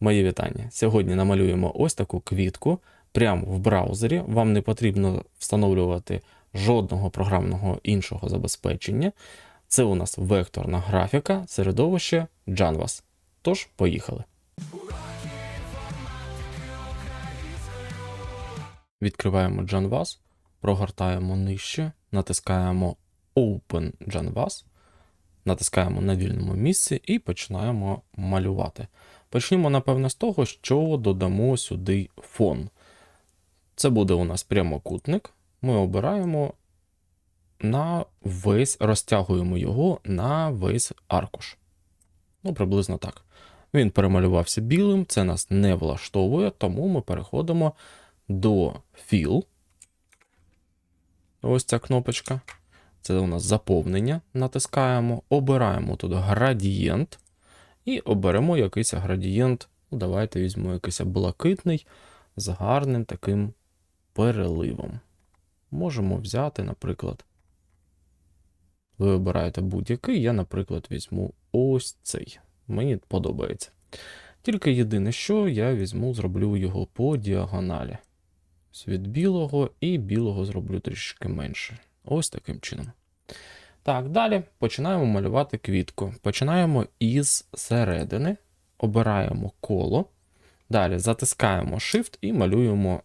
Мої вітання. Сьогодні намалюємо ось таку квітку прямо в браузері. Вам не потрібно встановлювати жодного програмного іншого забезпечення. Це у нас векторна графіка, середовище Canvas. Тож, поїхали. Відкриваємо Canvas, прогортаємо нижче, натискаємо Open Canvas, натискаємо на вільному місці і починаємо малювати. Почнімо, напевно, з того, що додамо сюди фон. Це буде у нас прямокутник. Ми обираємо на весь, розтягуємо його на весь аркуш. Ну, приблизно так. Він перемалювався білим, це нас не влаштовує, тому ми переходимо до Fill. Ось ця кнопочка. Це у нас заповнення. Натискаємо, обираємо тут градієнт. І оберемо якийсь градієнт. Ну, давайте візьмемо якийсь блакитний з гарним таким переливом. Можемо взяти, наприклад. Ви обираєте будь-який, я, наприклад, візьму ось цей. Мені подобається. Тільки єдине, що я візьму, зроблю його по діагоналі. Від білого і білого зроблю трішки менше. Ось таким чином. Так, далі починаємо малювати квітку. Починаємо із середини, обираємо коло. Далі затискаємо Shift і малюємо.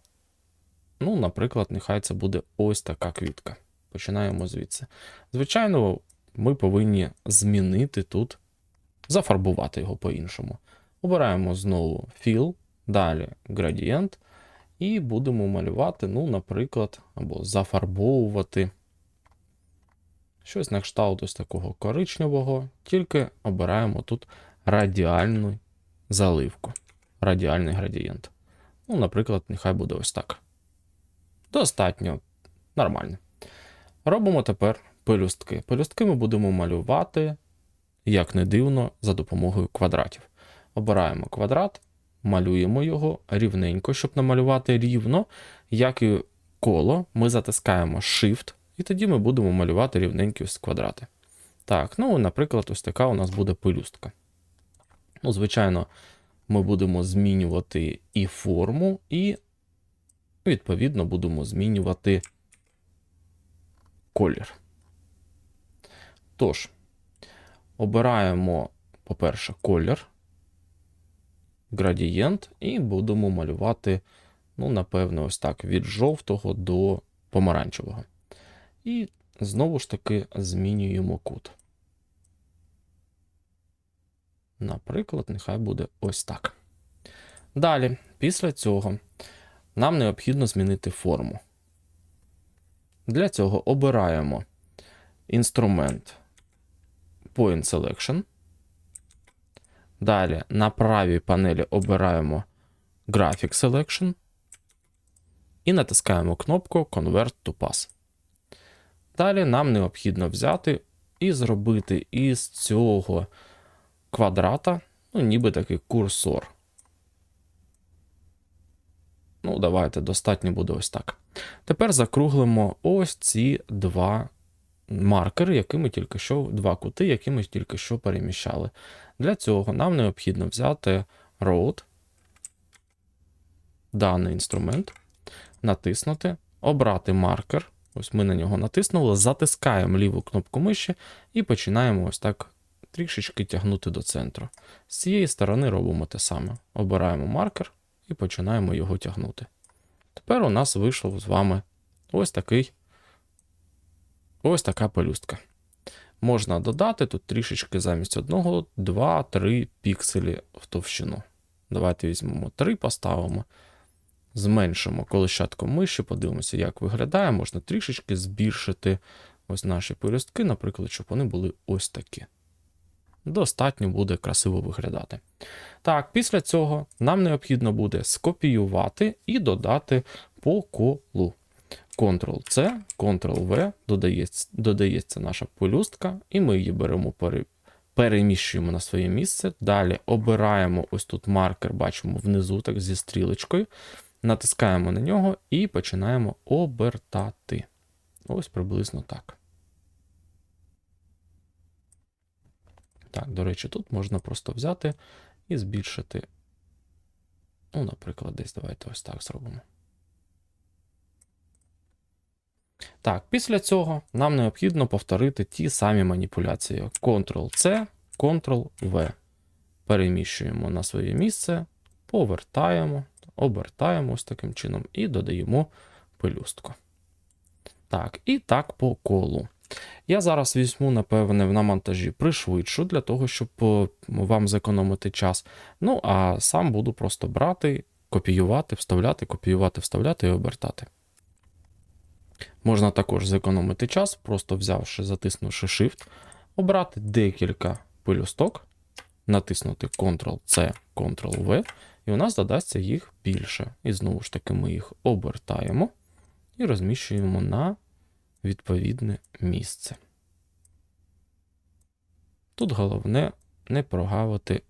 Ну, наприклад, нехай це буде ось така квітка. Починаємо звідси. Звичайно, ми повинні змінити тут, зафарбувати його по-іншому. Обираємо знову Fill, далі Gradient, і будемо малювати, ну, наприклад, або зафарбовувати. Щось на кшталт ось такого коричневого, тільки обираємо тут радіальну заливку, радіальний градієнт. Ну, наприклад, нехай буде ось так. Достатньо нормально. Робимо тепер пелюстки. Пелюстки ми будемо малювати, як не дивно, за допомогою квадратів. Обираємо квадрат, малюємо його рівненько, щоб намалювати рівно, як і коло, ми затискаємо Shift. І тоді ми будемо малювати рівненькі ось квадрати. Так, ну, наприклад, ось така у нас буде пелюстка. Ну, звичайно, ми будемо змінювати і форму, і, відповідно, будемо змінювати колір. Тож, обираємо, по-перше, колір, градієнт, і будемо малювати, ну, напевно, ось так, від жовтого до помаранчевого. І знову ж таки змінюємо кут. Наприклад, нехай буде ось так. Далі, після цього, нам необхідно змінити форму. Для цього обираємо інструмент Point Selection. Далі на правій панелі обираємо Graphic Selection і натискаємо кнопку Convert to Pass. Далі нам необхідно взяти і зробити із цього квадрата, ну, ніби такий курсор. Ну, давайте, достатньо буде ось так. Тепер закруглимо ось ці два маркери, які ми тільки що, два кути, які ми тільки що переміщали. Для цього нам необхідно взяти Road, даний інструмент, натиснути, обрати маркер. Ось ми на нього натиснули, затискаємо ліву кнопку миші і починаємо ось так трішечки тягнути до центру. З цієї сторони робимо те саме. Обираємо маркер і починаємо його тягнути. Тепер у нас вийшов з вами ось такий ось така пелюстка. Можна додати тут трішечки замість одного, 2-3 пікселі в товщину. Давайте візьмемо 3, поставимо зменшимо колищатком миші, подивимося, як виглядає. Можна трішечки збільшити ось наші пелюстки, наприклад, щоб вони були ось такі. Достатньо буде красиво виглядати. Так, після цього нам необхідно буде скопіювати і додати по колу. Ctrl-C, Ctrl-V, додається, додається наша пелюстка, і ми її беремо, пере, переміщуємо на своє місце. Далі обираємо ось тут маркер, бачимо внизу, так зі стрілочкою. Натискаємо на нього і починаємо обертати. Ось приблизно так. Так, до речі, тут можна просто взяти і збільшити Ну, наприклад, десь давайте ось так зробимо. Так, після цього нам необхідно повторити ті самі маніпуляції: Ctrl-C, Ctrl-V. Переміщуємо на своє місце, повертаємо, обертаємо ось таким чином і додаємо пелюстку. Так, і так по колу. Я зараз візьму, напевне, на монтажі пришвидшу для того, щоб е, вам зекономити час. Ну, а сам буду просто брати, копіювати, вставляти, копіювати, вставляти і обертати. Можна також зекономити час, просто взявши, затиснувши Shift, обрати декілька пелюсток, натиснути Ctrl-C, Ctrl-V, і у нас додасться їх більше. І знову ж таки ми їх обертаємо і розміщуємо на відповідне місце. Тут головне не прогавити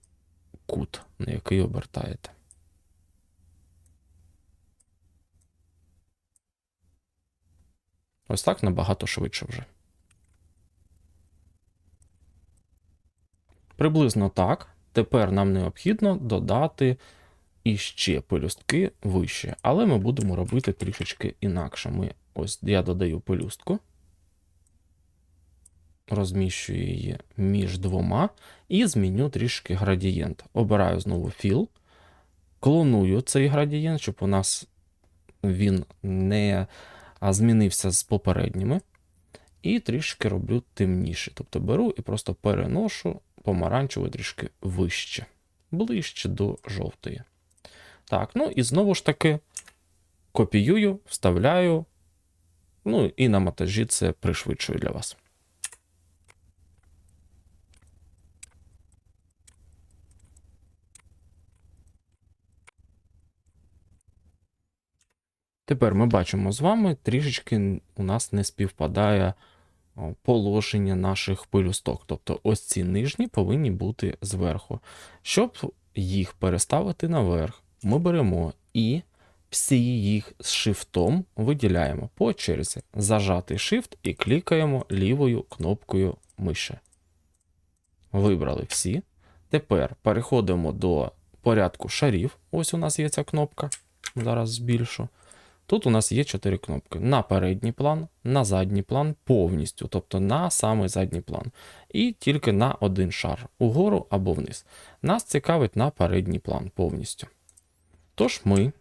кут, на який обертаєте. Ось так набагато швидше вже. Приблизно так. Тепер нам необхідно додати іще пелюстки вище, але ми будемо робити трішечки інакше. Ми, Ось я додаю пелюстку, розміщую її між двома і зміню трішки градієнт. Обираю знову філ, клоную цей градієнт, щоб у нас він не змінився з попередніми. І трішки роблю темніше. Тобто беру і просто переношу помаранчеву трішки вище, ближче до жовтої. Так, ну і знову ж таки копіюю, вставляю. Ну і на монтажі це пришвидшую для вас. Тепер ми бачимо з вами, трішечки у нас не співпадає положення наших пилюсток. Тобто ось ці нижні повинні бути зверху. Щоб їх переставити наверх, ми беремо і всі їх з шифтом виділяємо по черзі. Зажатий Shift і клікаємо лівою кнопкою миші. Вибрали всі. Тепер переходимо до порядку шарів. Ось у нас є ця кнопка. Зараз збільшу. Тут у нас є чотири кнопки: на передній план, на задній план, повністю, тобто на самий задній план. І тільки на один шар, угору або вниз. Нас цікавить на передній план повністю. Тож ми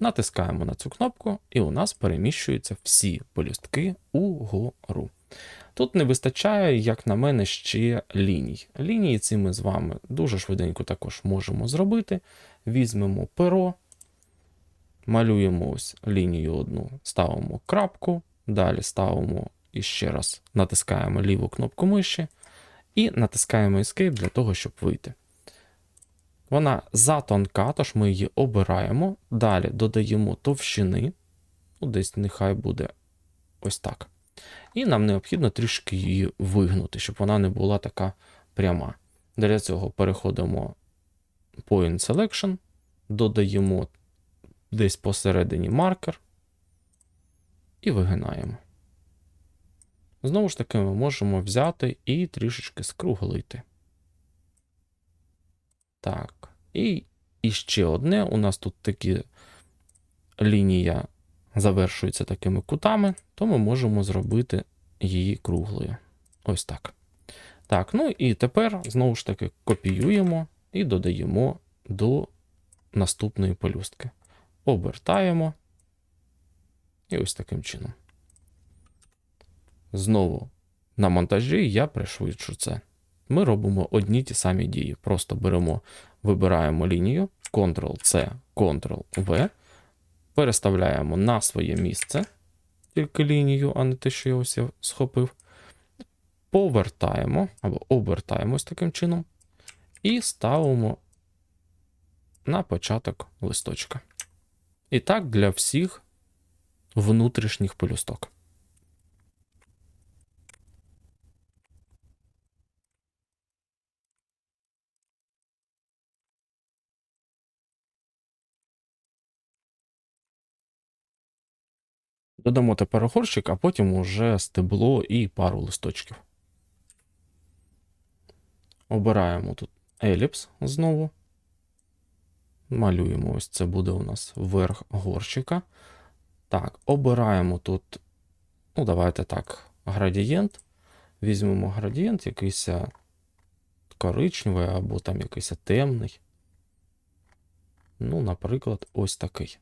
натискаємо на цю кнопку, і у нас переміщуються всі полюстки угору. Тут не вистачає, як на мене, ще ліній. Лінії ці ми з вами дуже швиденько також можемо зробити. Візьмемо перо. Малюємо ось лінію одну, ставимо крапку, далі ставимо і ще раз натискаємо ліву кнопку миші і натискаємо Escape для того, щоб вийти. Вона затонка, тож ми її обираємо. Далі додаємо товщини, ну, десь нехай буде ось так. І нам необхідно трішки її вигнути, щоб вона не була така пряма. Для цього переходимо Point Selection, додаємо десь посередині маркер і вигинаємо. Знову ж таки, ми можемо взяти і трішечки скруглити. Так. І, і ще одне. У нас тут такі лінія завершується такими кутами, то ми можемо зробити її круглою. Ось так. Так, ну і тепер знову ж таки копіюємо і додаємо до наступної пелюстки обертаємо. І ось таким чином. Знову на монтажі я пришвидшу це. Ми робимо одні ті самі дії. Просто беремо, вибираємо лінію, Ctrl-C, Ctrl-V, переставляємо на своє місце тільки лінію, а не те, що я ось схопив. Повертаємо або обертаємо ось таким чином. І ставимо на початок листочка. І так для всіх внутрішніх пелюсток. Додамо тепер огорщик, а потім уже стебло і пару листочків. Обираємо тут еліпс знову. Малюємо, ось це буде у нас верх горщика. Так, обираємо тут, ну, давайте так, градієнт. Візьмемо градієнт, якийсь е, коричневий або там якийсь темний. Ну, наприклад, ось такий.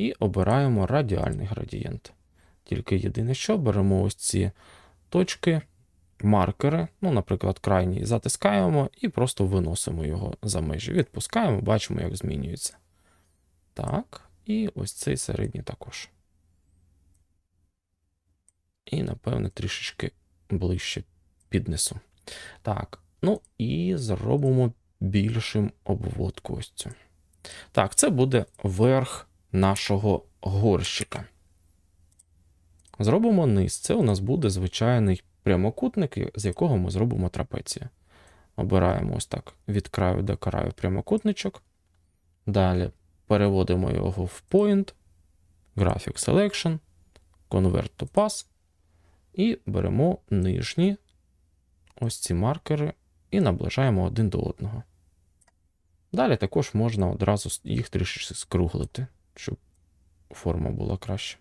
І обираємо радіальний градієнт. Тільки єдине, що беремо ось ці точки, маркери, ну, наприклад, крайній затискаємо і просто виносимо його за межі. Відпускаємо, бачимо, як змінюється. Так, і ось цей середній також. І, напевне, трішечки ближче піднесу. Так, ну і зробимо більшим обводку ось цю. Так, це буде верх нашого горщика. Зробимо низ. Це у нас буде звичайний прямокутник, з якого ми зробимо трапецію. Обираємо ось так від краю до краю прямокутничок. Далі переводимо його в Point, Graphic Selection, Convert to Pass. І беремо нижні ось ці маркери і наближаємо один до одного. Далі також можна одразу їх трішки скруглити, щоб форма була краще.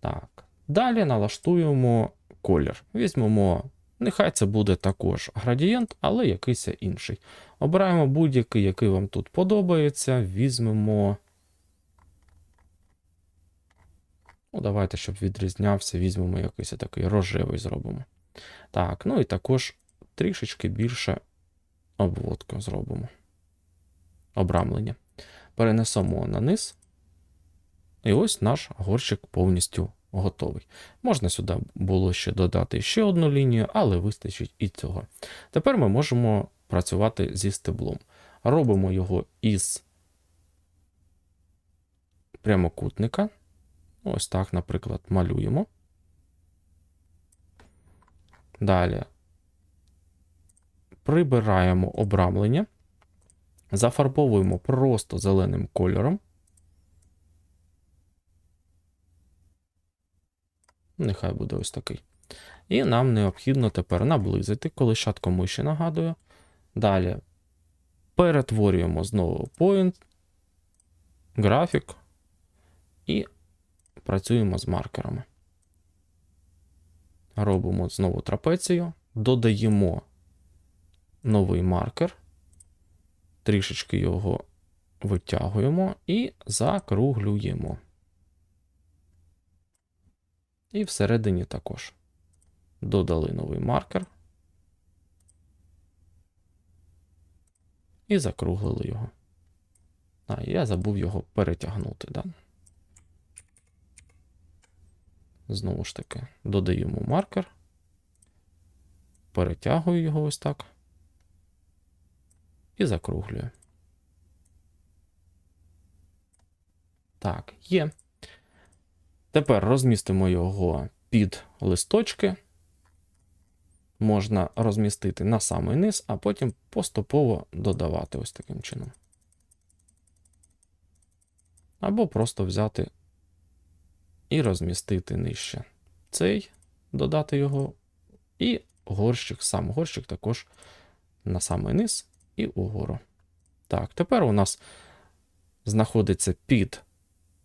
Так. Далі налаштуємо колір. Візьмемо, нехай це буде також градієнт, але якийсь інший. Обираємо будь-який, який вам тут подобається. Візьмемо. Ну, давайте, щоб відрізнявся, візьмемо якийсь такий рожевий зробимо. Так, ну і також трішечки більше обводку зробимо. Обрамлення. Перенесемо на низ. І ось наш горщик повністю готовий. Можна сюди було ще додати ще одну лінію, але вистачить і цього. Тепер ми можемо працювати зі стеблом. Робимо його із прямокутника. Ось так, наприклад, малюємо. Далі прибираємо обрамлення, зафарбовуємо просто зеленим кольором. Нехай буде ось такий. І нам необхідно тепер наблизити, коли шатком миші нагадую. Далі перетворюємо знову point, графік і працюємо з маркерами. Робимо знову трапецію, додаємо новий маркер, трішечки його витягуємо і закруглюємо. І всередині також додали новий маркер і закруглили його. А, я забув його перетягнути. Да? Знову ж таки, додаємо маркер, перетягую його ось так і закруглюю. Так, є. Тепер розмістимо його під листочки. Можна розмістити на самий низ, а потім поступово додавати ось таким чином. Або просто взяти і розмістити нижче цей, додати його, і горщик, сам горщик також на самий низ і угору. Так, тепер у нас знаходиться під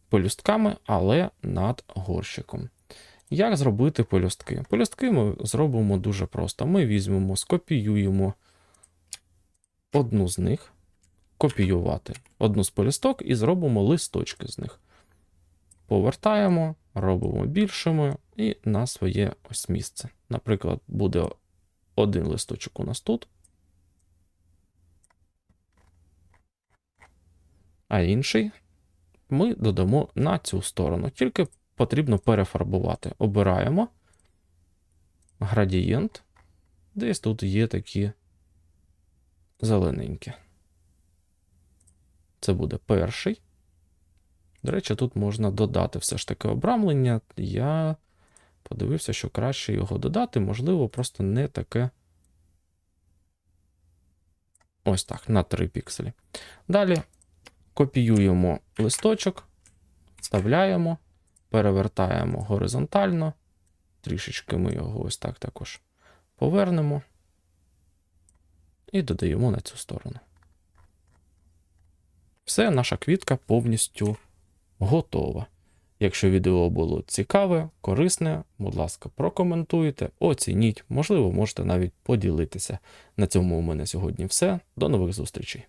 пелюстками, але над горщиком. Як зробити пелюстки? Пелюстки ми зробимо дуже просто. Ми візьмемо, скопіюємо одну з них, копіювати одну з пелюсток і зробимо листочки з них. Повертаємо, робимо більшими і на своє ось місце. Наприклад, буде один листочок у нас тут. А інший ми додамо на цю сторону. Тільки потрібно перефарбувати. Обираємо градієнт. Десь тут є такі зелененькі. Це буде перший. До речі, тут можна додати все ж таки обрамлення. Я подивився, що краще його додати, можливо, просто не таке. Ось так, на 3 пікселі. Далі Копіюємо листочок, вставляємо, перевертаємо горизонтально. Трішечки ми його ось так також повернемо і додаємо на цю сторону. все, наша квітка повністю готова. Якщо відео було цікаве, корисне, будь ласка, прокоментуйте, оцініть, можливо, можете навіть поділитися. На цьому у мене сьогодні все. До нових зустрічей.